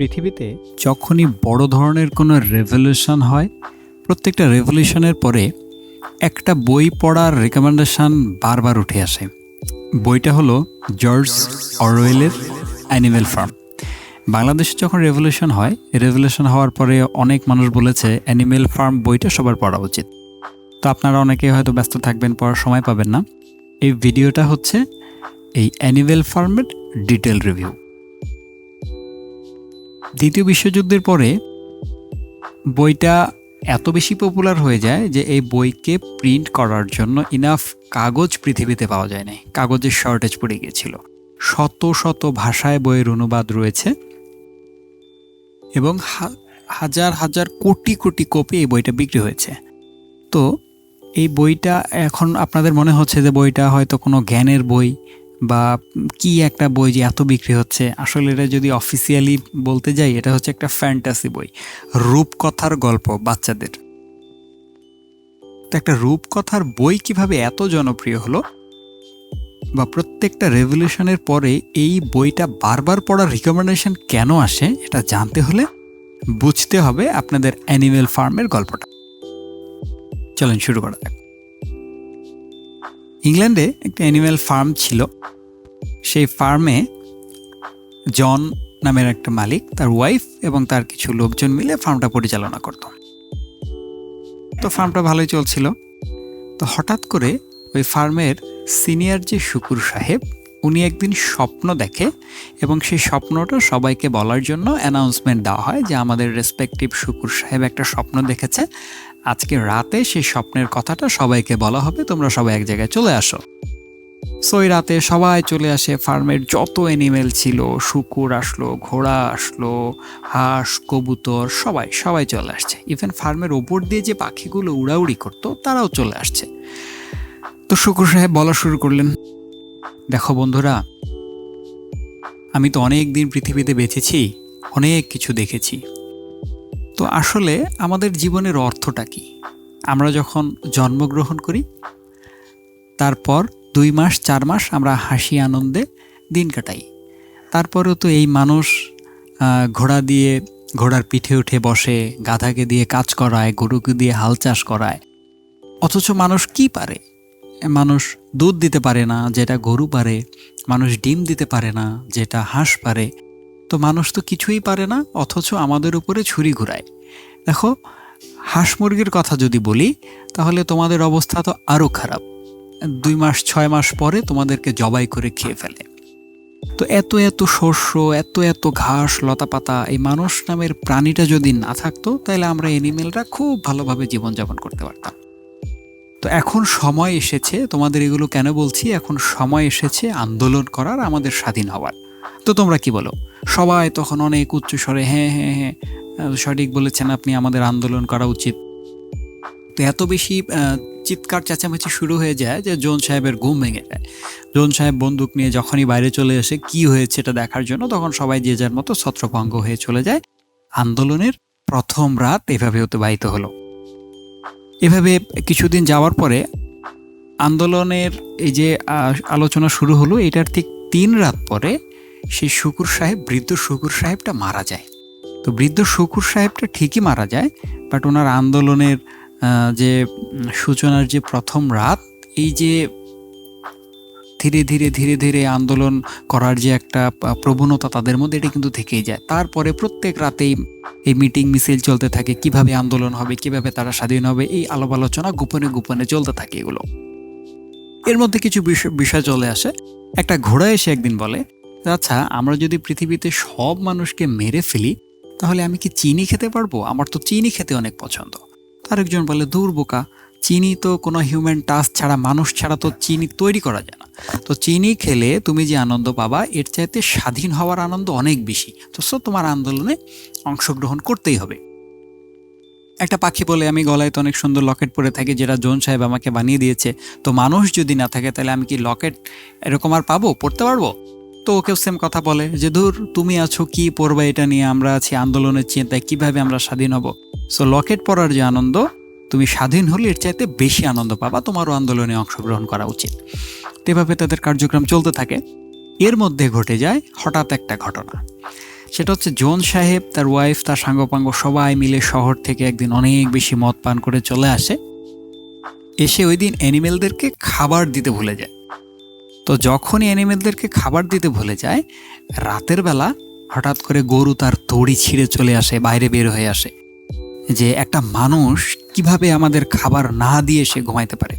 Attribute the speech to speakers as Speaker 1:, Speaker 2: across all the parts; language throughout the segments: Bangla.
Speaker 1: পৃথিবীতে যখনই বড় ধরনের কোনো রেভলিউশন হয়, প্রত্যেকটা রেভলিউশনের পরে একটা বই পড়ার রেকমেন্ডেশন বারবার উঠে আসে। বইটা হলো জর্জ অরওয়েলের অ্যানিমেল ফার্ম বাংলাদেশে যখন রেভলিউশন হয় রেভলিউশন হওয়ার পরে অনেক মানুষ বলেছে অ্যানিমেল ফার্ম বইটা সবার পড়া উচিত। তো আপনারা অনেকে হয়তো ব্যস্ত থাকবেন, পড়ার সময় পাবেন না। এই ভিডিওটা হচ্ছে এই অ্যানিমেল ফার্মের ডিটেল রিভিউ দ্বিতীয় বিশ্বযুদ্ধের পরে বইটা এত বেশি পপুলার হয়ে যায় যে এই বইকে প্রিন্ট করার জন্য ইনাফ কাগজ পৃথিবীতে পাওয়া যায় নাই কাগজের শর্টেজ পড়ে গিয়েছিল। শত শত ভাষায় বইয়ের অনুবাদ রয়েছে এবং হাজার হাজার কোটি কোটি কপি এই বইটা বিক্রি হয়েছে। তো এই বইটা এখন আপনাদের মনে হচ্ছে যে বইটা হয়তো কোনো জ্ঞানের বই বা কি একটা বই যে এত বিক্রি হচ্ছে? আসলে এটা যদি অফিসিয়ালি বলতে যাই, এটা হচ্ছে একটা ফ্যান্টাসি বই। রূপকথার গল্প বাচ্চাদের। তো একটা রূপকথার বই কীভাবে এত জনপ্রিয় হলো? বা প্রত্যেকটা রেভলিউশনের পরে এই বইটা বারবার পড়ার রিকমেন্ডেশন কেন আসে, এটা জানতে হলে বুঝতে হবে আপনাদের অ্যানিমেল ফার্মের গল্পটা। চলেন শুরু করা যাক। ইংল্যান্ডে একটা অ্যানিম্যাল ফার্ম ছিল। সেই ফার্মে জন নামের একটা মালিক, তার ওয়াইফ এবং তার কিছু লোকজন মিলে ফার্মটা পরিচালনা করত। তো ফার্মটা ভালোই চলছিল। তো হঠাৎ করে ওই ফার্মের সিনিয়র যে শুকুর সাহেব, উনি একদিন স্বপ্ন দেখে এবং সেই স্বপ্নটা সবাইকে বলার জন্য অ্যানাউন্সমেন্ট দেওয়া হয় যে আমাদের রেসপেক্টিভ শুকুর সাহেব একটা স্বপ্ন দেখেছে। আজকে রাতে সেই স্বপ্নের কথাটা সবাইকে বলা হবে, তোমরা সবাই এক জায়গায় চলে আসো। সো ওই রাতে সবাই চলে আসে ফার্মের যত অ্যানিমেল ছিল, শুকুর আসলো, ঘোড়া আসলো, হাঁস, কবুতর, সবাই সবাই চলে আসছে। ইভেন ফার্মের ওপর দিয়ে যে পাখিগুলো উড়াউড়ি করতো, তারাও চলে আসছে। তো শুকুর সাহেব বলা শুরু করলেন, দেখো বন্ধুরা, আমি তো অনেক দিন পৃথিবীতে বেঁচেছি, অনেক কিছু দেখেছি। তো আসলে আমাদের জীবনের অর্থটা কি? আমরা যখন জন্মগ্রহণ করি, তারপর দুই মাস, চার মাস আমরা হাসি, আনন্দে দিন কাটাই। তারপরেও তো এই মানুষ ঘোড়া দিয়ে, ঘোড়ার পিঠে উঠে বসে, গাধাকে দিয়ে কাজ করায়, গরুকে দিয়ে হাল চাষ করায়। অথচ মানুষ কি পারে? মানুষ দুধ দিতে পারে না, যেটা গরু পারে। মানুষ ডিম দিতে পারে না, যেটা হাঁস পারে। তো মানুষ তো কিছুই পারে না, অথচ আমাদের উপরে ছুরি ঘুরায়। দেখো, হাঁস মুরগির কথা যদি বলি, তাহলে তোমাদের অবস্থা তো আরও খারাপ। দুই মাস, ছয় মাস পরে তোমাদেরকে জবাই করে খেয়ে ফেলে। তো এত এত শস্য, এত এত ঘাস, লতাপাতা, এই মানুষ নামের প্রাণীটা যদি না থাকতো, তাহলে আমরা এনিমেলরা খুব ভালোভাবে জীবনযাপন করতে পারতাম। তো এখন সময় এসেছে, তোমাদের এগুলো কেন বলছি? এখন সময় এসেছে আন্দোলন করার, আমাদের স্বাধীন হওয়ার। তো তোমরা কি বলো? সবাই তখন অনেক উচ্চস্বরে হ্যাঁ হ্যাঁ হ্যাঁ সঠিক বলেছেন আপনি, আমাদের আন্দোলন করা উচিত। তো এত বেশি চিৎকার চেঁচামেচি শুরু হয়ে যায় যে জোন সাহেবের ঘুম ভেঙে যায়। জোন সাহেব বন্দুক নিয়ে যখনই বাইরে চলে এসে কি হয়েছে এটা দেখার জন্য তখন সবাই যে যার মতো ছত্রভঙ্গ হয়ে চলে যায়। আন্দোলনের প্রথম রাত এভাবে অতিবাহিত হলো। এভাবে কিছুদিন যাওয়ার পরে আন্দোলনের এই যে আলোচনা শুরু হলো, এটার ঠিক তিন রাত পরে সেই শুকুর সাহেব, বৃদ্ধ শুকুর সাহেবটা মারা যায়। তো বৃদ্ধ শুকুর সাহেবটা ঠিকই মারা যায়, বাট ওনার আন্দোলনের যে সূচনার যে প্রথম রাত, এই যে ধীরে ধীরে ধীরে ধীরে আন্দোলন করার যে একটা প্রবণতা তাদের মধ্যে, এটা কিন্তু থেকেই যায়। তারপরে প্রত্যেক রাতেই এই মিটিং মিছিল চলতে থাকে, কীভাবে আন্দোলন হবে, কীভাবে তারা স্বাধীন হবে, এই আলাপ আলোচনা গোপনে গোপনে চলতে থাকে এগুলো। এর মধ্যে কিছু বিষয় চলে আসে। একটা ঘোড়া এসে একদিন বলে আচ্ছা আমরা যদি পৃথিবীতে সব মানুষকে মেরে ফেলি, তাহলে আমি কি চিনি খেতে পারব? আমার তো চিনি খেতে অনেক পছন্দ। আরেকজন বলে, দূর বোকা, চিনি তো কোনো হিউম্যান টাচ ছাড়া, মানুষ ছাড়া তো চিনি তৈরি করা যায় না। তো চিনি খেলে তুমি যে আনন্দ পাবা, এর চাইতে স্বাধীন হওয়ার আনন্দ অনেক বেশি। তো সো, তোমার আন্দোলনে অংশগ্রহণ করতেই হবে। একটা পাখি বলে, আমি গলায় তো অনেক সুন্দর লকেট পরে থাকি, যেটা জোন সাহেব আমাকে বানিয়ে দিয়েছে। তো মানুষ যদি না থাকে, তাহলে আমি কি লকেট এরকম আর পাবো, পড়তে পারব? তো ওকেও সেম কথা বলে, যে ধুর তুমি আছো, কি পড়বা এটা নিয়ে? আমরা আছি আন্দোলনের চিন্তায়, কীভাবে আমরা স্বাধীন হব? সো লকেট পরার যে আনন্দ, তুমি স্বাধীন হলে এর চাইতে বেশি আনন্দ পাবা তোমারও আন্দোলনে অংশগ্রহণ করা উচিত। এভাবে তাদের কার্যক্রম চলতে থাকে। এর মধ্যে ঘটে যায় হঠাৎ একটা ঘটনা। সেটা হচ্ছে জোন সাহেব, তার ওয়াইফ তার সাঙ্গপাঙ্গ সবাই মিলে শহর থেকে একদিন অনেক বেশি মদ পান করে চলে আসে। এসে ওই দিন অ্যানিমেলদেরকে খাবার দিতে ভুলে যায়। তো যখনই অ্যানিমেলদেরকে খাবার দিতে ভুলে যায়, রাতের বেলা হঠাৎ করে গরু তার দড়ি ছিঁড়ে চলে আসে, বাইরে বের হয়ে আসে। যে একটা মানুষ কীভাবে আমাদের খাবার না দিয়ে সে ঘুমাইতে পারে।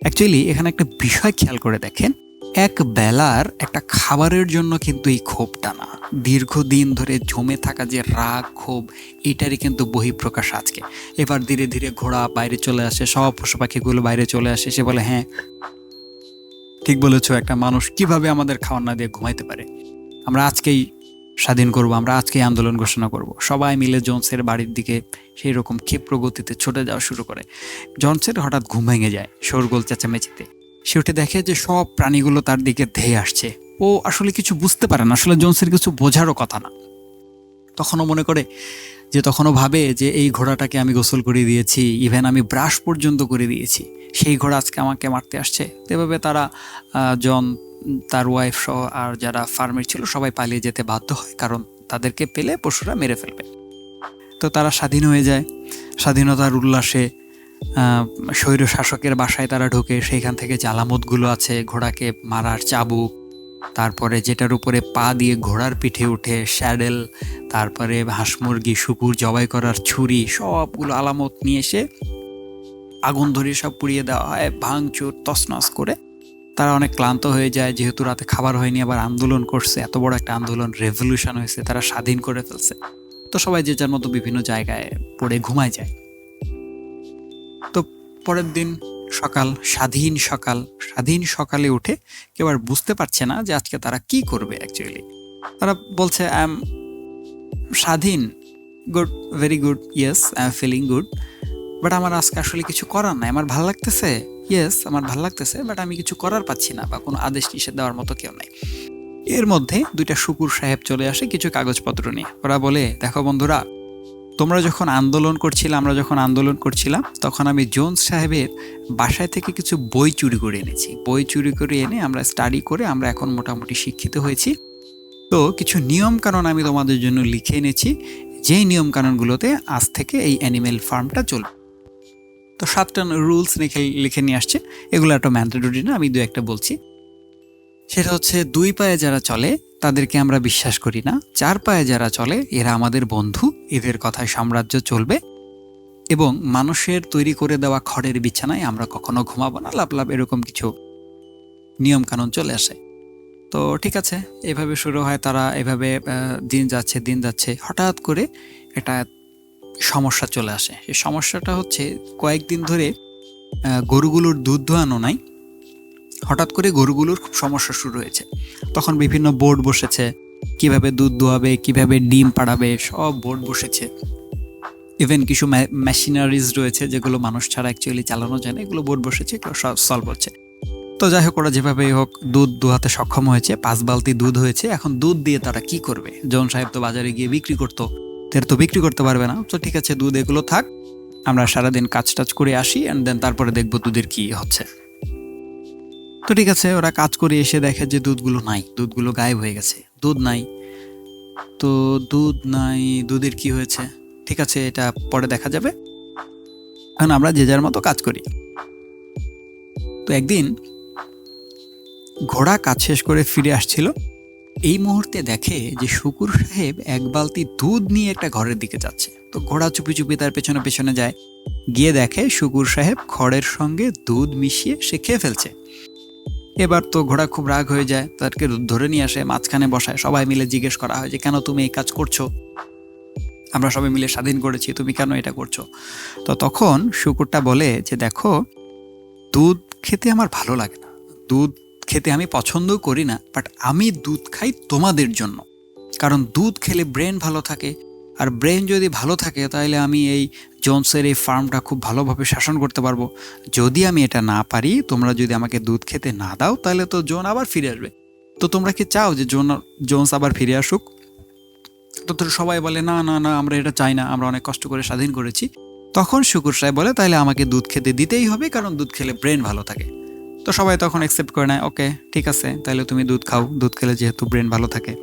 Speaker 1: অ্যাকচুয়ালি এখানে একটা বিষয় খেয়াল করে দেখেন। এক বেলার একটা খাবারের জন্য কিন্তু এই ক্ষোভটা না। দীর্ঘদিন ধরে জমে থাকা যে রাগ, ক্ষোভ, এটারই কিন্তু বহিঃপ্রকাশ আজকে। এবার ধীরে ধীরে ঘোড়া বাইরে চলে আসে, সব পশু পাখিগুলো বাইরে চলে আসে, সে বলে হ্যাঁ ঠিক বলেছ, একটা মানুষ কীভাবে আমাদের খাওয়ার না দিয়ে ঘুমাইতে পারে? আমরা আজকেই স্বাধীন করব, আমরা আজকেই আন্দোলন ঘোষণা করব। সবাই মিলে জোনসের বাড়ির দিকে সেই রকম ক্ষিপ্র গতিতে ছুটে যাওয়া শুরু করে। জনসের হঠাৎ ঘুম ভেঙে যায় শোরগোল চেঁচামেচিতে। সে উঠে দেখে যে সব প্রাণীগুলো তার দিকে ধেয়ে আসছে। ও আসলে কিছু বুঝতে পারে না, আসলে জোনসের কিছু বোঝারও কথা না। তখনও মনে করে যে তখনও ভাবে যে এই ঘোড়াটাকে আমি গোসল করে দিয়েছি, ইভেন আমি ব্রাশ পর্যন্ত করে দিয়েছি। সেই ঘোড়া আজকে আমাকে মারতে আসছে। এভাবে তারা জন তার ওয়াইফ সহ আর যারা ফার্মের ছিল সবাই পালিয়ে যেতে বাধ্য হয়, কারণ তাদেরকে পেলে পশুরা মেরে ফেলবে। তো তারা স্বাধীন হয়ে যায়। স্বাধীনতার উল্লাসে স্বৈর শাসকের বাসায় তারা ঢোকে। সেইখান থেকে যে আলামতগুলো আছে, ঘোড়াকে মারার চাবুক, তারপরে যেটার উপরে পা দিয়ে ঘোড়ার পিঠে উঠে স্যাডেল, তারপরে হাঁস মুরগি, শুকুর জবাই করার ছুরি, সবগুলো আলামত নিয়ে এসে আগুন ধরিয়ে সব পুড়িয়ে দেওয়া হয়, ভাঙচুর, তছনছ করে। তারা অনেক ক্লান্ত হয়ে যায়, যেহেতু রাতে খাবার হয়নি, আবার আন্দোলন করছে। এত বড় একটা আন্দোলন রেভলিউশন হয়েছে, তারা স্বাধীন করে ফেলছে। তো সবাই যে যার মতো বিভিন্ন জায়গায় পড়ে ঘুমায় যায়। তো পরের দিন সকাল, স্বাধীন সকাল, স্বাধীন সকালে উঠে কেউ আর বুঝতে পারছে না যে আজকে তারা কি করবে অ্যাকচুয়ালি তারা বলছে আই এম স্বাধীন good very good yes I am feeling good but আমার আজকে আসলে কিছু করার নাই, আমার ভালো লাগতেছে? ইয়েস আমার ভালো লাগতেছে বাট আমি কিছু করার পাচ্ছি না বা কোনো আদেশ নিষেধ দেওয়ার মতো কেউ নাই। এর মধ্যে দুইটা শুকুর সাহেব চলে আসে কিছু কাগজপত্র নিয়ে। ওরা বলে, দেখো বন্ধুরা, তোমরা যখন আন্দোলন করছিলাম আমরা যখন আন্দোলন করছিলাম, তখন আমি জোন্স সাহেবের বাসায় থেকে কিছু বই চুরি করে এনেছি। বই চুরি করে এনে আমরা স্টাডি করে আমরা এখন মোটামুটি শিক্ষিত হয়েছি। তো কিছু নিয়ম কানুন আমি তোমাদের জন্য লিখে এনেছি। যেই নিয়মকানুনগুলোতে আজ থেকে এই অ্যানিমেল ফার্মটা চলবে। তো সাতটা রুলস লিখে লিখে নিয়ে আসছে। এগুলো একটা ম্যান্ডেটরি না, আমি দু একটা বলছি। সেটা হচ্ছে, দুই পায়ে যারা চলে, তাদেরকে আমরা বিশ্বাস করি না। চার পায়ে যারা চলে, এরা আমাদের বন্ধু, এদের কথায় সাম্রাজ্য চলবে। এবং মানুষের তৈরি করে দেওয়া খড়ের বিছানায় আমরা কখনো ঘুমাবো না। লাভ লাভ এরকম কিছু নিয়ম কানুন চলে আসে। তো ঠিক আছে, এভাবে শুরু হয়। তারা এভাবে দিন যাচ্ছে দিন যাচ্ছে। হঠাৎ করে একটা সমস্যা চলে আসে। সেই সমস্যাটা হচ্ছে কয়েকদিন ধরে গরুগুলোর দুধ দোয়ানো নাই। হঠাৎ করে গরুগুলোর খুব সমস্যা শুরু হয়েছে। তখন বিভিন্ন বোর্ড বসেছে, কীভাবে দুধ দোয়াবে কীভাবে ডিম পাড়াবে, সব বোর্ড বসেছে। ইভেন কিছু মেশিনারিজ রয়েছে যেগুলো মানুষ ছাড়া অ্যাকচুয়ালি চালানো যায় না, এগুলো বোর্ড বসেছে, এগুলো সলভ হচ্ছে। তো যাই হোক, ওরা যেভাবেই হোক দুধ দোহাতে সক্ষম হয়েছে, পাঁচ বালতি দুধ হয়েছে। এখন দুধ দিয়ে তারা কি করবে? জন সাহেব তো বাজারে গিয়ে বিক্রি করতো। তার তো বিক্রি করতে পারবে না। তো ঠিক আছে, দুধ এগুলো থাক। আমরা সারাদিন কাজ টাজ করে আসি অ্যান্ড দেন তারপরে দেখব দুধের কি হচ্ছে। তো ঠিক আছে, ওরা কাজ করে এসে দেখে যে দুধগুলো নাই, দুধগুলো গায়েব হয়ে গেছে। দুধ নাই। তো দুধ নাই, দুধের কি হয়েছে? ঠিক আছে, এটা পরে দেখা যাবে। এখন আমরা যে যার মতো কাজ করি। তো একদিন ঘোড়া কাজ শেষ করে ফিরে আসছিল। এই মুহূর্তে দেখে যে শুকুর সাহেব এক বালতি দুধ নিয়ে একটা ঘরের দিকে যাচ্ছে। তো ঘোড়া চুপি চুপি তার পেছনে পেছনে যায়। গিয়ে দেখে শুকুর সাহেব খড়ের সঙ্গে দুধ মিশিয়ে সে খেয়ে ফেলছে। এবার তো ঘোড়া খুব রাগ হয়ে যায় তাদেরকে ধরে নিয়ে আসে, মাঝখানে বসায়। সবাই মিলে জিজ্ঞেস করা হয় যে, কেন তুমি এই কাজ করছ? আমরা সবাই মিলে স্বাধীন করেছি, তুমি কেন এটা করছ? তো তখন শুকুরটা বলে যে, দেখো, দুধ খেতে আমার ভালো লাগে না। দুধ খেতে আমি পছন্দও করি না বাট আমি দুধ খাই তোমাদের জন্য। কারণ দুধ খেলে ব্রেন ভালো থাকে, আর ব্রেন যদি ভালো থাকে তাহলে আমি এই জোনসের এই ফার্মটা খুব ভালোভাবে শাসন করতে পারব। যদি আমি এটা না পারি, তোমরা যদি আমাকে দুধ খেতে না দাও তাহলে তো জোন আবার ফিরে আসবে। তো তোমরা কি চাও যে জোন জোনস আবার ফিরে আসুক? তো তোর সবাই বলে, না না না, আমরা এটা চাই না, আমরা অনেক কষ্ট করে স্বাধীন করেছি। তখন শুকুর সাহেব বলে তাহলে আমাকে দুধ খেতে দিতেই হবে, কারণ দুধ খেলে ব্রেন ভালো থাকে। তো সবাই তখন অ্যাকসেপ্ট করে নেয় ওকে ঠিক আছে তাহলে তুমি দুধ খাও। দুধ খেলে যেহেতু ব্রেন ভালো থাকে।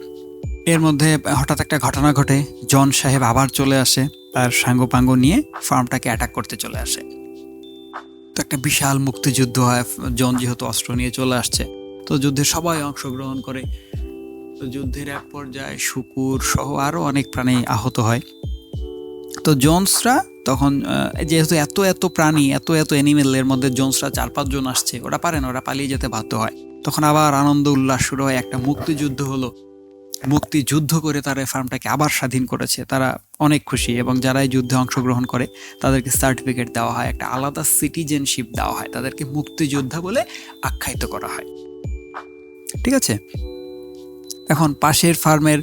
Speaker 1: এর মধ্যে হঠাৎ একটা ঘটনা ঘটে। জন সাহেব আবার চলে আসে, তার সাঙ্গপাঙ্গ নিয়ে ফার্মটাকে অ্যাটাক করতে চলে আসে। তো একটা বিশাল মুক্তিযুদ্ধ হয়, জন যেহেতু অস্ত্র নিয়ে চলে আসছে। তো যুদ্ধে সবাই অংশগ্রহণ করে। তো যুদ্ধের এক পর্যায়ে শুকুর সহ আরও অনেক প্রাণী আহত হয়। তো জোন্সরা তখন যেহেতু এত এত প্রাণী, এত এত অ্যানিমেলের মধ্যে জোন্সরা চার পাঁচজন আসছে, ওরা পারে না, ওরা পালিয়ে যেতে বাধ্য হয়। তখন আবার আনন্দ উল্লাস শুরু হয়, একটা মুক্তিযুদ্ধ হলো। মুক্তিযুদ্ধ করে তারা ফার্মটাকে আবার স্বাধীন করেছে। তারা অনেক খুশি এবং যারা এই যুদ্ধে অংশগ্রহণ করে, তাদেরকে সার্টিফিকেট দেওয়া হয়, একটা আলাদা সিটিজেনশিপ দেওয়া হয়, তাদেরকে মুক্তিযোদ্ধা বলে আখ্যায়িত করা হয়। ঠিক আছে? এখন পাশের ফার্মের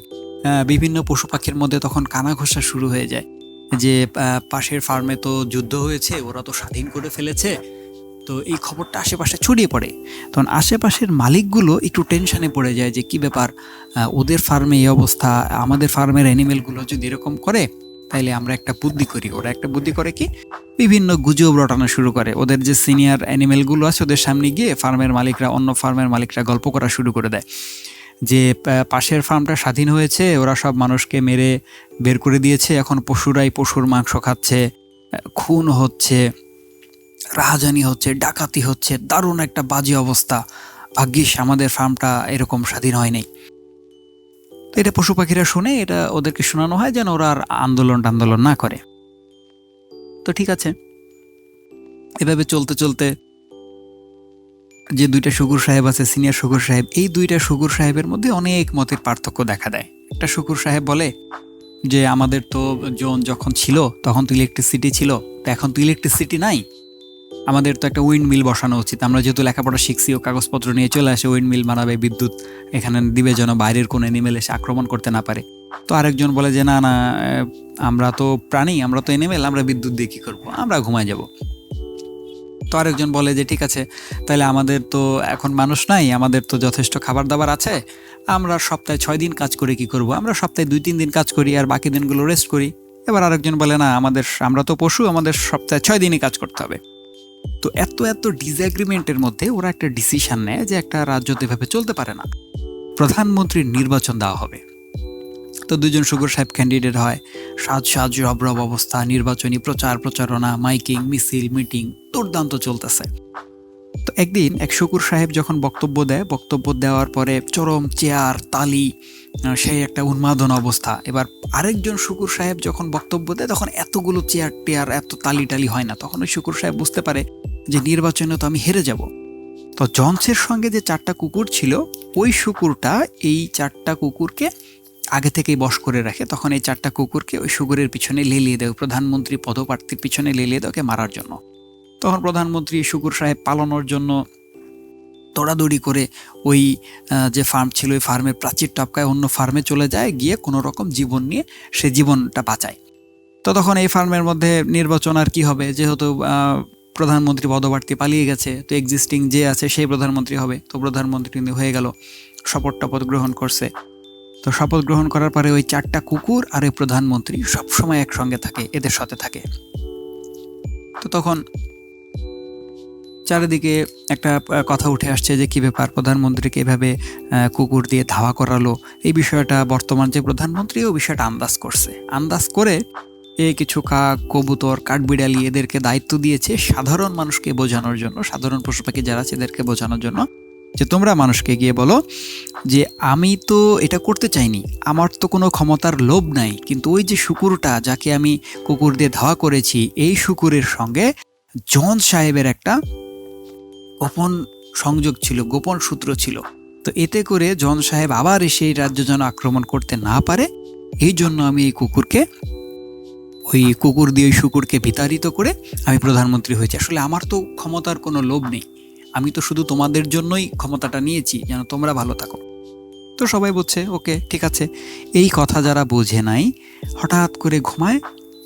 Speaker 1: বিভিন্ন পশু পাখির মধ্যে তখন কানাঘোষা শুরু হয়ে যায়। যে পাশের ফার্মে তো যুদ্ধ হয়েছে, ওরা তো স্বাধীন করে ফেলেছে। তো এই খবরটা আশেপাশে ছড়িয়ে পড়ে। তখন আশেপাশের মালিকগুলো একটু টেনশানে পড়ে যায় যে, কি ব্যাপার? ওদের ফার্মে এই অবস্থা, আমাদের ফার্মের অ্যানিমেলগুলো যদি এরকম করে, তাইলে আমরা একটা বুদ্ধি করি। ওরা একটা বুদ্ধি করে কি? বিভিন্ন গুজব রটানো শুরু করে। ওদের যে সিনিয়র অ্যানিমেলগুলো আছে, ওদের সামনে গিয়ে ফার্মের মালিকরা, অন্য ফার্মের মালিকরা গল্প করা শুরু করে দেয়। যে পাশের ফার্মটা স্বাধীন হয়েছে, ওরা সব মানুষকে মেরে বের করে দিয়েছে। এখন পশুরাই পশুর মাংস খাচ্ছে খুন হচ্ছে, রাহাজানি হচ্ছে, ডাকাতি হচ্ছে, দারুণ একটা বাজে অবস্থা। ভাগ্যিস আমাদের ফার্মটা এরকম স্বাধীন হয়নি। তো এটা পশু পাখিরা শুনে এটা ওদেরকে শোনানো হয় যেন ওরা আর আন্দোলন টান্দোলন না করে। তো ঠিক আছে। এভাবে চলতে চলতে যে দুইটা শুকুর সাহেব আছে, সিনিয়র শুকুর সাহেব, এই দুইটা শুকুর সাহেবের মধ্যে অনেক মতের পার্থক্য দেখা দেয়। একটা শুকুর সাহেব বলে যে, আমাদের তো জোন যখন ছিল, তখন তো ইলেকট্রিসিটি ছিল, তো এখন তো ইলেকট্রিসিটি নাই। আমাদের তো একটা উইন্ড মিল বসানো উচিত। আমরা যেহেতু লেখাপড়া শিখছি, ও কাগজপত্র নিয়ে চলে আসে উইন্ড মিল বানাবে, বিদ্যুৎ এখানে দিবে যেন বাইরের কোনো এনিমেল এসে আক্রমণ করতে না পারে। তো আরেকজন বলে যে, না না আমরা তো প্রাণী, আমরা তো এনিমেল আমরা বিদ্যুৎ দিয়ে কী করব? আমরা ঘুমায় যাব। তো আরেকজন বলে যে, ঠিক আছে তাহলে আমাদের তো এখন মানুষ নাই, আমাদের তো যথেষ্ট খাবার দাবার আছে, আমরা সপ্তাহে ছয় দিন কাজ করে কি করব? আমরা সপ্তাহে দুই, তিন দিন কাজ করি আর বাকি দিনগুলো রেস্ট করি। এবার আরেকজন বলে, না, আমাদের, আমরা তো পশু, আমাদের সপ্তাহে ছয় দিনই কাজ করতে হবে। তো এত এত ডিসএগ্রিমেন্টের মধ্যে ওরা একটা ডিসিশন নেয় যে একটা রাজ্য তো এভাবে চলতে পারে না। প্রধানমন্ত্রীর নির্বাচন দেওয়া হবে। তো দুজন সুগর সাহেব ক্যান্ডিডেট হয়। সাজ সাজ রব রব অবস্থা, নির্বাচনী প্রচার প্রচারণা, মাইকিং, মিছিল, মিটিং, দুর্দান্ত চলতেছে। তো একদিন এক শুকুর সাহেব যখন বক্তব্য দেয়, বক্তব্য দেওয়ার পরে চরম চেয়ার, তালি সেই একটা উন্মাদন অবস্থা। এবার আরেকজন শুকুর সাহেব যখন বক্তব্য দেয়, তখন এতগুলো চেয়ার টেয়ার, এত তালি টালি হয় না। তখন ওই শুকুর সাহেব বুঝতে পারে যে নির্বাচনে তো আমি হেরে যাব। তো জনসের সঙ্গে যে চারটা কুকুর ছিল, ওই শুকুরটা এই চারটা কুকুরকে আগে থেকেই বশ করে রাখে, তখন এই চারটা কুকুরকে ওই শুকুরের পিছনে লেলিয়ে দেয় প্রধানমন্ত্রী পদপ্রার্থীর পিছনে লেলিয়ে দেয় ওকে মারার জন্য। তখন প্রধানমন্ত্রী শুকুর সাহেব পালানোর জন্য দৌড়াদৌড়ি করে ওই যে ফার্ম ছিল, ওই ফার্মের প্রাচীর টপকায় অন্য ফার্মে চলে যায়, গিয়ে কোনো রকম জীবন নিয়ে সে জীবনটা বাঁচায়। তো তখন এই ফার্মের মধ্যে নির্বাচন আর কি হবে? যেহেতু প্রধানমন্ত্রী পদপ্রার্থী পালিয়ে গেছে, তো এক্সিস্টিং যে আছে সেই প্রধানমন্ত্রী হবে, তো প্রধানমন্ত্রী হয়ে গেল শপথ টপথ গ্রহণ করছে। তো শপথ গ্রহণ করার পরে ওই চারটা কুকুর আর ওই প্রধানমন্ত্রী সবসময় একসঙ্গে থাকে, এদের সাথে থাকে। তো তখন চারিদিকে একটা কথা উঠে আসছে যে কি ব্যাপার, প্রধানমন্ত্রীকে এভাবে কুকুর দিয়ে ধাওয়া করালো। এই বিষয়টা বর্তমান যে প্রধানমন্ত্রী, ও বিষয়টা আন্দাজ করছে। আন্দাজ করে এ কিছু কাক কবুতর, কাঠবিড়ালি এদেরকে দায়িত্ব দিয়েছে সাধারণ মানুষকে বোঝানোর জন্য, সাধারণ পশু পাখি যারা আছে এদেরকে বোঝানোর জন্য। যে তোমরা মানুষকে গিয়ে বলো যে আমি তো এটা করতে চাইনি, আমার তো কোনো ক্ষমতার লোভ নাই, কিন্তু ওই যে শুকুরটা যাকে আমি কুকুর দিয়ে ধাওয়া করেছি, এই শুকুরের সঙ্গে জন সাহেবের একটা গোপন সংযোগ ছিল, গোপন সূত্র ছিল। তো এতে করে জন সাহেব আবার এসে এই রাজ্য যেন আক্রমণ করতে না পারে, এই জন্য আমি এই কুকুরকে, ওই কুকুর দিয়ে ওই শুকুরকে বিতাড়িত করে আমি প্রধানমন্ত্রী হয়েছি। আসলে আমার তো ক্ষমতার কোনো লোভ নেই। আমি তো শুধু তোমাদের জন্যই ক্ষমতাটা নিয়েছি, যেন তোমরা ভালো থাকো। তো সবাই বলছে, ওকে, ঠিক আছে। এই কথা যারা বোঝে নাই, হঠাৎ করে ঘুমায়,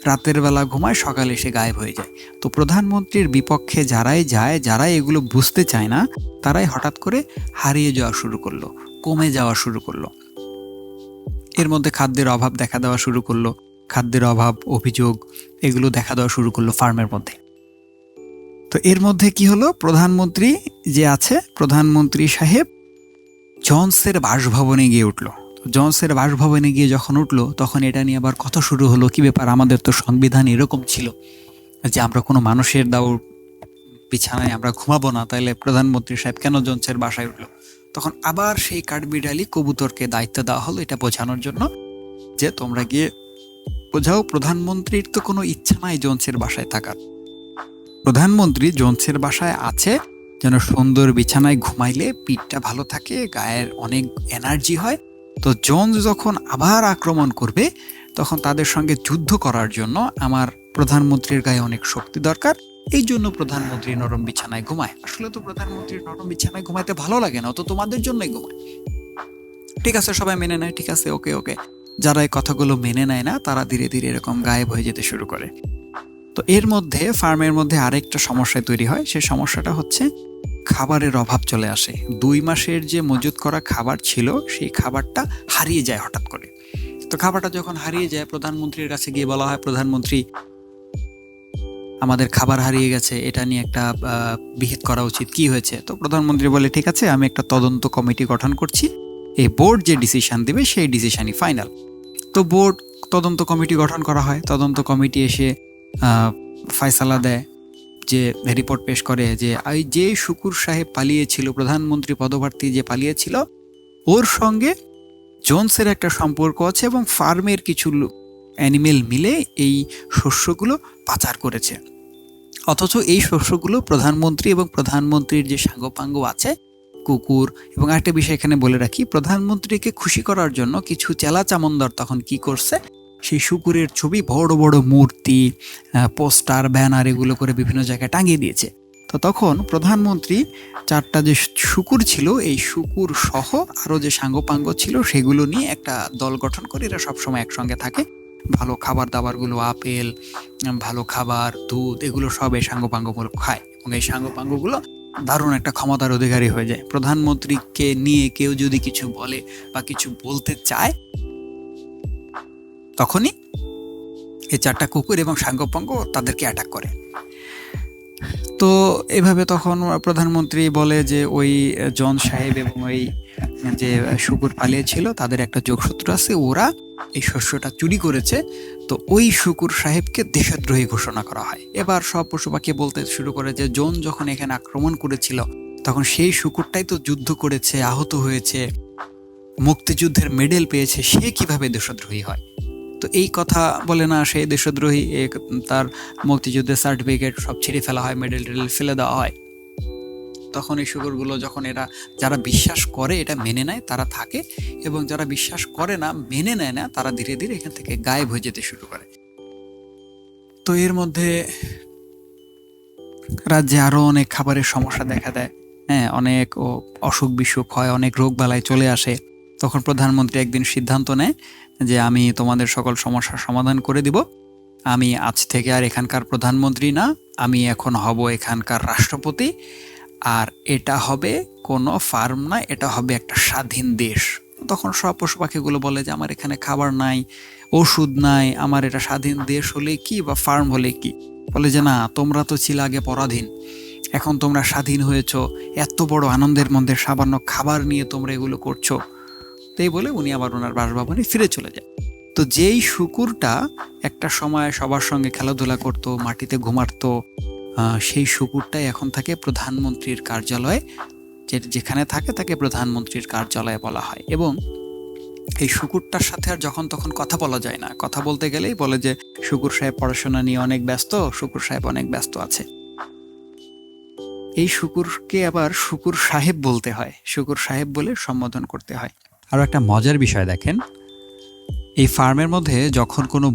Speaker 1: রাতের বেলা ঘুমায়, সকালে এসে গায়েব হয়ে যায়। তো প্রধানমন্ত্রীর বিপক্ষে যারাই যায়, যারাই এগুলো বুঝতে চায় না, তারাই হঠাৎ করে হারিয়ে যাওয়া শুরু করল, কমে যাওয়া শুরু করল। এর মধ্যে খাদ্যের অভাব দেখা দেওয়া শুরু করল, খাদ্যের অভাব, অভিযোগ, এগুলো দেখা দেওয়া শুরু করল ফার্মের মধ্যে। তো এর মধ্যে কি হলো? প্রধানমন্ত্রী যে আছে, প্রধানমন্ত্রী সাহেব জনসের বাসভবনে গিয়ে উঠল। জনসের বাসভবনে গিয়ে যখন উঠল, তখন এটা নিয়ে আবার কথা শুরু হলো। কি ব্যাপার? আমাদের তো সংবিধান এরকম ছিল যে আমরা কোনো মানুষের দাও বিছানায় আমরা ঘুমাবো না তাহলে প্রধানমন্ত্রী সাহেব কেন জনসের বাসায় উঠল? তখন আবার সেই কাঠবিড়ালি কবুতরকে দায়িত্ব দেওয়া হলো এটা বোঝানোর জন্য যে তোমরা গিয়ে বোঝাও, প্রধানমন্ত্রীর তো কোনো ইচ্ছা নাই জোন্সের বাসায় থাকার। প্রধানমন্ত্রী জোন্সের বাসায় আছে, যেন সুন্দর বিছানায় ঘুমাইলে পিঠটা ভালো থাকে, গায়ের অনেক এনার্জি হয়। তো জোন্স যখন আবার আক্রমণ করবে, তখন তাদের সঙ্গে যুদ্ধ করার জন্য আমার প্রধানমন্ত্রীর গায়ে অনেক শক্তি দরকার। এই জন্য প্রধানমন্ত্রী নরম বিছানায় ঘুমায়। আসলে তো প্রধানমন্ত্রীর নরম বিছানায় ঘুমাইতে ভালো লাগে না তো তোমাদের জন্যই ঘুমায়। ঠিক আছে, সবাই মেনে নেয়, ঠিক আছে, ওকে ওকে। যারা এই কথাগুলো মেনে নেয় না, তারা ধীরে ধীরে এরকম গায়েব হয়ে যেতে শুরু করে। তো এর মধ্যে, ফার্মের মধ্যে আরেকটা সমস্যা তৈরি হয়। সেই সমস্যাটা হচ্ছে, খাবারের অভাব চলে আসে। দুই মাসের যে মজুত করা খাবার ছিল, সেই খাবারটা হারিয়ে যায় হঠাৎ করে। তো খাবারটা যখন হারিয়ে যায়, প্রধানমন্ত্রীর কাছে গিয়ে বলা হয়, প্রধানমন্ত্রী, আমাদের খাবার হারিয়ে গেছে, এটা নিয়ে একটা বিহিত করা উচিত। কি হয়েছে? তো প্রধানমন্ত্রী বলে, ঠিক আছে, আমি একটা তদন্ত কমিটি গঠন করছি। এই বোর্ড যে ডিসিশন দেবে, সেই ডিসিশনই ফাইনাল। তো বোর্ড তদন্ত কমিটি গঠন করা হয়। তদন্ত কমিটি এসে ফয়সালা দেয়, যে রিপোর্ট পেশ করে যে এই যে শুকুর সাহেব পালিয়েছিল, প্রধানমন্ত্রী পদপ্রার্থী যে পালিয়েছিল, ওর সঙ্গে জোনসের একটা সম্পর্ক আছে এবং ফার্মের কিছু অ্যানিমেল মিলে এই শস্যগুলো পাচার করেছে। অথচ এই শস্যগুলো প্রধানমন্ত্রী এবং প্রধানমন্ত্রীর যে সাঙ্গপাঙ্গ আছে, কুকুর এবং একটা বিষয় এখানে বলে রাখি, প্রধানমন্ত্রীকে খুশি করার জন্য কিছু চেলা চামন্দর তখন কি করছে সেই শুকুরের ছবি বড় বড় মূর্তি পোস্টার, ব্যানার এগুলো করে বিভিন্ন জায়গায় টাঙিয়ে দিয়েছে। তো তখন প্রধানমন্ত্রী চারটা যে শুকুর ছিল, এই শুকুর সহ আরও যে সাঙ্গপাঙ্গ ছিল, সেগুলো নিয়ে একটা দল গঠন করে এরা সবসময় একসঙ্গে থাকে। ভালো খাবার দাবারগুলো, আপেল ভালো খাবার, দুধ, এগুলো সব এই সাঙ্গপাঙ্গগুলো খায় এবং এই সাঙ্গপাঙ্গগুলো দারুণ একটা ক্ষমতার অধিকারী হয়ে যায়। প্রধানমন্ত্রীকে নিয়ে কেউ যদি কিছু বলে বা কিছু বলতে চায় তখনই এই চারটা কুকুর এবং সাঙ্গপাঙ্গ তাদেরকে অ্যাটাক করে। তো এভাবে তখন প্রধানমন্ত্রী বলে যে ওই জন সাহেব এবং ওই, যে শুকুর পালিয়েছিল, তাদের একটা যোগসূত্র আছে, ওরা এই শস্যটা চুরি করেছে। তো ওই শুকুর সাহেবকে দেশদ্রোহী ঘোষণা করা হয়। এবার সব পশু পাখি বলতে শুরু করে যে জন যখন এখানে আক্রমণ করেছিল, তখন সেই শুকুরটাই তো যুদ্ধ করেছে, আহত হয়েছে, মুক্তিযুদ্ধের মেডেল পেয়েছে, সে কীভাবে দেশদ্রোহী হয়? তো এই কথা বলে না সে দেশদ্রোহী তার মুক্তিযুদ্ধের সার্টিফিকেট সব ছিঁড়ে ফেলা হয় মেডেল টেডেল ফেলে দেওয়া হয়। তখন এই শুকুরগুলো যখন এরা, যারা বিশ্বাস করে এটা মেনে নেয়, তারা থাকে এবং যারা বিশ্বাস করে না, মেনে নেয় না, তারা ধীরে ধীরে এখান থেকে গায়েব হয়ে যেতে শুরু করে। তো এর মধ্যে রাজ্যে আরও অনেক খাবারের সমস্যা দেখা দেয়। হ্যাঁ অনেক অসুখ বিসুখ হয়, অনেক রোগ বালাই চলে আসে। তখন প্রধানমন্ত্রী একদিন সিদ্ধান্ত নেয় যে আমি তোমাদের সকল সমস্যার সমাধান করে দিব। আমি আজ থেকে আর এখানকার প্রধানমন্ত্রী না, আমি এখন হব এখানকার রাষ্ট্রপতি। আর এটা হবে কোনো ফার্ম না, এটা হবে একটা স্বাধীন দেশ। তখন সব পশু পাখিগুলো বলে যে, আমার এখানে খাবার নাই, ওষুধ নাই, আমার এটা স্বাধীন দেশ হলে কি বা ফার্ম হলে কি? বলে যে, না, তোমরা তো ছিল আগে পরাধীন, এখন তোমরা স্বাধীন হয়েছো। এত বড় আনন্দের মধ্যে সামান্য খাবার নিয়ে তোমরা এগুলো করছ। তাই বলে উনি আবার ওনার বাসভবনে ফিরে চলে যায়। তো যেই শুকুরটা একটা সময় সবার সঙ্গে খেলাধুলা করতো, মাটিতে ঘুমাতো সেই শুকুরটাই এখন থাকে প্রধানমন্ত্রীর কার্যালয়ে যেখানে থাকে তাকে প্রধানমন্ত্রীর কার্যালয়ে বলা হয়। এবং এই শুকুরটার সাথে আর যখন তখন কথা বলা যায় না। কথা বলতে গেলেই বলে যে, শুকুর সাহেব পড়াশোনা নিয়ে অনেক ব্যস্ত, শুকুর সাহেব অনেক ব্যস্ত আছে। এই শুকুরকে আবার শুকুর সাহেব বলতে হয়। শুকুর সাহেব বলে সম্বোধন করতে হয়। আরও একটা মজার বিষয় দেখেন। এই ফার্মের মধ্যে যখন কোনো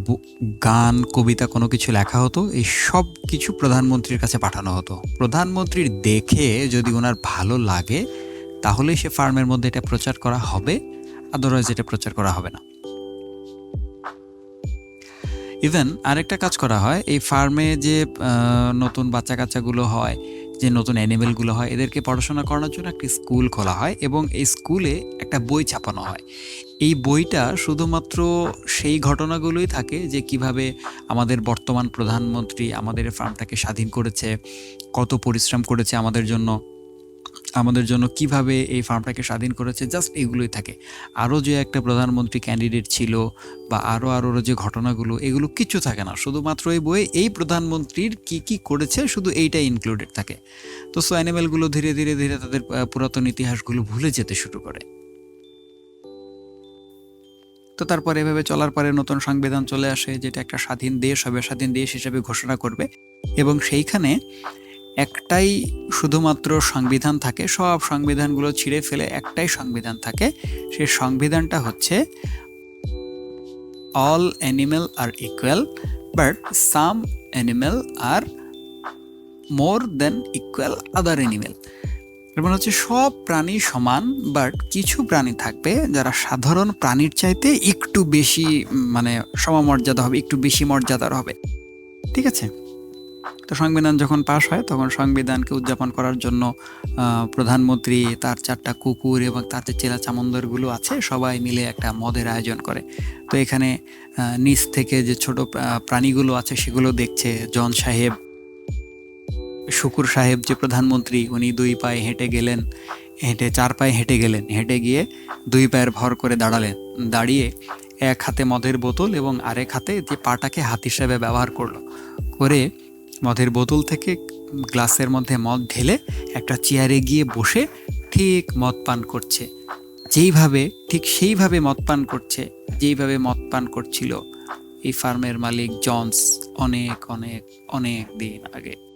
Speaker 1: গান, কবিতা কোনো কিছু লেখা হতো, এই সব কিছু প্রধানমন্ত্রীর কাছে পাঠানো হতো। প্রধানমন্ত্রীর দেখে যদি ওনার ভালো লাগে, তাহলেই সে ফার্মের মধ্যে এটা প্রচার করা হবে, আদারওয়াইজ এটা প্রচার করা হবে না। ইভেন আরেকটা কাজ করা হয়, এই ফার্মে যে নতুন বাচ্চা কাচ্চাগুলো হয় যে নতুন অ্যানিমেলগুলো হয়, এদেরকে পড়াশোনা করানোর জন্য একটি স্কুল খোলা হয় এবং এই স্কুলে একটা বই ছাপানো হয়। এই বইটা শুধুমাত্র সেই ঘটনাগুলোই থাকে যে কীভাবে আমাদের বর্তমান প্রধানমন্ত্রী আমাদের ফার্মটাকে স্বাধীন করেছে, কত পরিশ্রম করেছে আমাদের জন্য। আমাদের জন্য কীভাবে এই ফার্মটাকে স্বাধীন করেছে, জাস্ট এগুলোই থাকে। আরও যে একটা প্রধানমন্ত্রী ক্যান্ডিডেট ছিল বা আরও আরও যে ঘটনাগুলো, এগুলো কিচ্ছু থাকে না। শুধুমাত্র এই বইয়ে এই প্রধানমন্ত্রীর কি কি করেছে, শুধু এইটাই ইনক্লুডেড থাকে। তো সো অ্যানিমেলগুলো ধীরে ধীরে ধীরে তাদের পুরাতন ইতিহাসগুলো ভুলে যেতে শুরু করে। তো তারপরে এভাবে চলার পরে নতুন সংবিধান চলে আসে, যেটা একটা স্বাধীন দেশ হবে, স্বাধীন দেশ হিসেবে ঘোষণা করবে। এবং সেইখানে একটাই শুধুমাত্র সংবিধান থাকে, সব সংবিধানগুলো ছিঁড়ে ফেলে একটাই সংবিধান থাকে সেই সংবিধানটা হচ্ছে all animal are equal but some animal are more than equal other animal এর মানে হচ্ছে সব প্রাণী সমান বাট কিছু প্রাণী থাকবে যারা সাধারণ প্রাণীর চাইতে একটু বেশি মানে সমমর্যাদা হবে, একটু বেশি মর্যাদার হবে। ঠিক আছে? তো সংবিধান যখন পাশ হয়, তখন সংবিধানকে উদযাপন করার জন্য প্রধানমন্ত্রী, তার চারটা কুকুর এবং তার যে চেলা চামন্দরগুলো আছে, সবাই মিলে একটা মদের আয়োজন করে। তো এখানে নিচ থেকে যে ছোট প্রাণীগুলো আছে, সেগুলো দেখছে জন সাহেব। শুকুর সাহেব যে প্রধানমন্ত্রী, উনি দুই পায়ে হেঁটে গেলেন, হেঁটে, চার পায়ে হেঁটে গেলেন, হেঁটে গিয়ে দুই পায়ের ভর করে দাঁড়ালেন। দাঁড়িয়ে এক হাতে মদের বোতল এবং আরেক হাতে যে পাটাকে হাত হিসেবে ব্যবহার করল। করে মদের বোতল থেকে গ্লাসের মধ্যে মদ ঢেলে একটা চেয়ারে গিয়ে বসে ঠিক মদ পান করছে। যেইভাবে, ঠিক সেইভাবে মদ পান করছে, যেইভাবে মদ পান করছিল। এই ফার্মের মালিক জনস অনেক অনেক অনেক দিন আগে।